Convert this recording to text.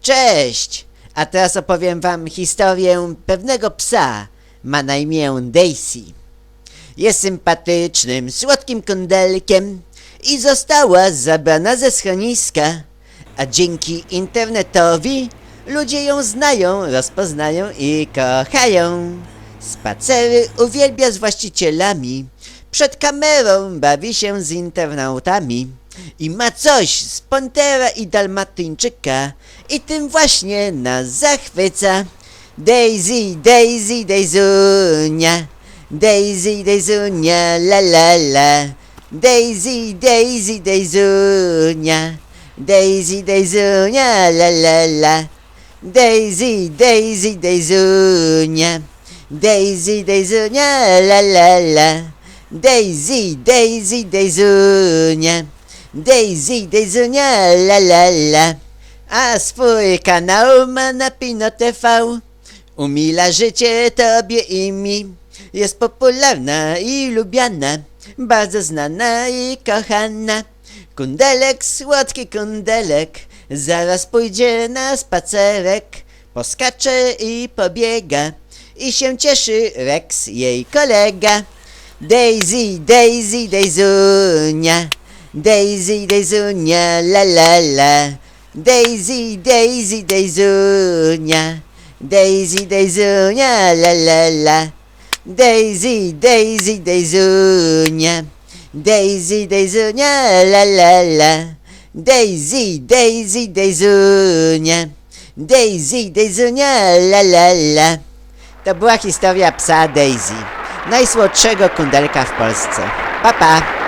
Cześć! A teraz opowiem wam historię pewnego psa. Ma na imię Daisy. Jest sympatycznym, słodkim kundelkiem i została zabrana ze schroniska. A dzięki internetowi ludzie ją znają, rozpoznają i kochają. Spacery uwielbia z właścicielami. Przed kamerą bawi się z internautami. I ma coś z Pontera i Dalmatyńczyka. I tym właśnie nas zachwyca. Daisy, Daisy, Daisyunia. Daisy, Daisyunia, la la la. Daisy, Daisy, Daisyunia. Daisy, Daisyunia, la la la. Daisy, Daisy, Daisyunia. Daisy, Daisyunia, la la la. Daisy, Daisy, Daisyunia. Daisy, Daisyunia, la la la. A swój kanał ma na Pino TV. Umila życie tobie i mi. Jest popularna i lubiana. Bardzo znana i kochana. Kundelek, słodki kundelek. Zaraz pójdzie na spacerek. Poskacze i pobiega. I się cieszy Rex, jej kolega. Daisy, Daisy, Daisyunia. Daisy, Daisyunia, la la la. Daisy, Daisy, Daisyunia. Daisy, Daisyunia, la la la. Daisy, Daisy, Daisyunia. Daisy, Daisyunia, la la la. Daisy, Daisy, Daisyunia. Daisy, Daisyunia, la la la. To była historia psa Daisy, najsłodszego kundelka w Polsce. Pa, pa!